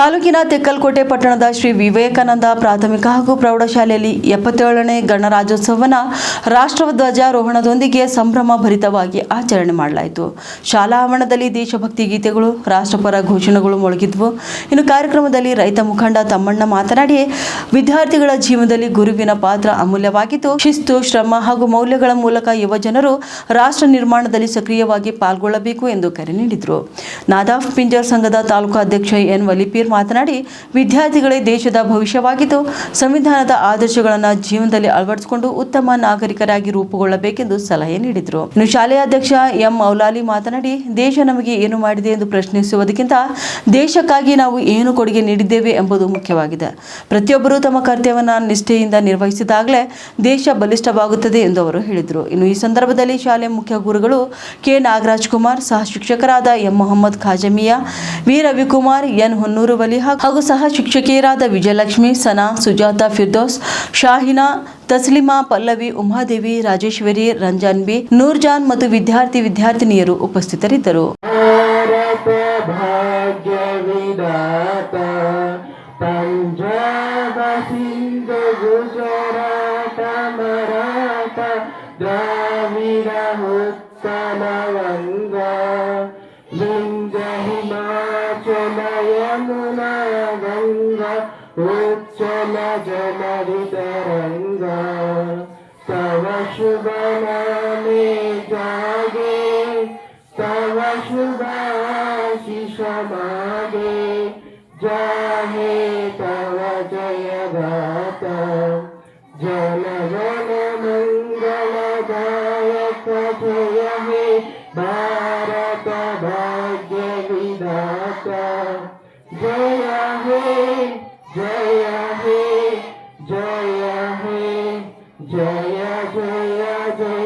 ತಾಲೂಕಿನ ತೆಕ್ಕಲ್ಕೋಟೆ ಪಟ್ಟಣದ ಶ್ರೀ ವಿವೇಕಾನಂದ ಪ್ರಾಥಮಿಕ ಹಾಗೂ ಪ್ರೌಢಶಾಲೆಯಲ್ಲಿ ಎಪ್ಪತ್ತೇಳನೇ ಗಣರಾಜ್ಯೋತ್ಸವನ ರಾಷ್ಟ್ರಧ್ವಜಾರೋಹಣದೊಂದಿಗೆ ಸಂಭ್ರಮ ಭರಿತವಾಗಿ ಆಚರಣೆ ಮಾಡಲಾಯಿತು. ಶಾಲಾ ಆವರಣದಲ್ಲಿ ದೇಶಭಕ್ತಿ ಗೀತೆಗಳು, ರಾಷ್ಟ್ರಪರ ಘೋಷಣೆಗಳು ಮೊಳಗಿದ್ವು. ಇನ್ನು ಕಾರ್ಯಕ್ರಮದಲ್ಲಿ ರೈತ ಮುಖಂಡ ತಮ್ಮಣ್ಣ ಮಾತನಾಡಿ ವಿದ್ಯಾರ್ಥಿಗಳ ಜೀವನದಲ್ಲಿ ಗುರುವಿನ ಪಾತ್ರ ಅಮೂಲ್ಯವಾಗಿದ್ದು, ಶಿಸ್ತು, ಶ್ರಮ ಹಾಗೂ ಮೌಲ್ಯಗಳ ಮೂಲಕ ಯುವಜನರು ರಾಷ್ಟ್ರ ನಿರ್ಮಾಣದಲ್ಲಿ ಸಕ್ರಿಯವಾಗಿ ಪಾಲ್ಗೊಳ್ಳಬೇಕು ಎಂದು ಕರೆ ನೀಡಿದರು. ನಾದಾಫ್ ಪಿಂಜರ್ ಸಂಘದ ತಾಲೂಕು ಅಧ್ಯಕ್ಷ ಎನ್ ವಲಿಪೀರ್ ಮಾತನಾಡಿ, ವಿದ್ಯಾರ್ಥಿಗಳೇ ದೇಶದ ಭವಿಷ್ಯವಾಗಿದ್ದು, ಸಂವಿಧಾನದ ಆದರ್ಶಗಳನ್ನು ಜೀವನದಲ್ಲಿ ಅಳವಡಿಸಿಕೊಂಡು ಉತ್ತಮ ನಾಗರಿಕರಾಗಿ ರೂಪುಗೊಳ್ಳಬೇಕೆಂದು ಸಲಹೆ ನೀಡಿದರು. ಇನ್ನು ಶಾಲೆಯ ಅಧ್ಯಕ್ಷ ಎಂ ಮೌಲಾಲಿ ಮಾತನಾಡಿ, ದೇಶ ನಮಗೆ ಏನು ಮಾಡಿದೆ ಎಂದು ಪ್ರಶ್ನಿಸುವುದಕ್ಕಿಂತ ದೇಶಕ್ಕಾಗಿ ನಾವು ಏನು ಕೊಡುಗೆ ನೀಡಿದ್ದೇವೆ ಎಂಬುದು ಮುಖ್ಯವಾಗಿದೆ. ಪ್ರತಿಯೊಬ್ಬರೂ ತಮ್ಮ ಕರ್ತವ್ಯವನ್ನು ನಿಷ್ಠೆಯಿಂದ ನಿರ್ವಹಿಸಿದಾಗಲೇ ದೇಶ ಬಲಿಷ್ಠವಾಗುತ್ತದೆ ಎಂದು ಅವರು ಹೇಳಿದರು. ಇನ್ನು ಈ ಸಂದರ್ಭದಲ್ಲಿ ಶಾಲೆ ಮುಖ್ಯ ಗುರುಗಳು ಕೆ ನಾಗರಾಜ್ ಕುಮಾರ್, ಸಹ ಶಿಕ್ಷಕರಾದ M Mohammed Khajamiya, V Ravikumar, N Honnuru Vali ಹಾಗೂ ಸಹ ಶಿಕ್ಷಕಿಯರಾದ ವಿಜಯಲಕ್ಷ್ಮಿ, ಸನಾ, ಸುಜಾತ ಫಿರ್ದೋಸ್, ಶಾಹಿನಾ, ತಸ್ಲಿಮಾ ಪಲ್ಲವಿ, ಉಮಾದೇವಿ, ರಾಜೇಶ್ವರಿ, ರಂಜಾನ್ ಬಿ, ನೂರ್ಜಾನ್ ಮತ್ತು ವಿದ್ಯಾರ್ಥಿ ವಿದ್ಯಾರ್ಥಿನಿಯರು ಉಪಸ್ಥಿತರಿದ್ದರು. ದ್ರಾವಿಡ यमुना गंगा उच्चल जलरि तरंगा तव शुभ में जागे, तव शुभाशिष जाहे तव जय गाता जन जन मंगल गायक जय हे भारत भाग्य विधाता জয়া হে জয়া হে জয়া হে জয়া জয়া জয়া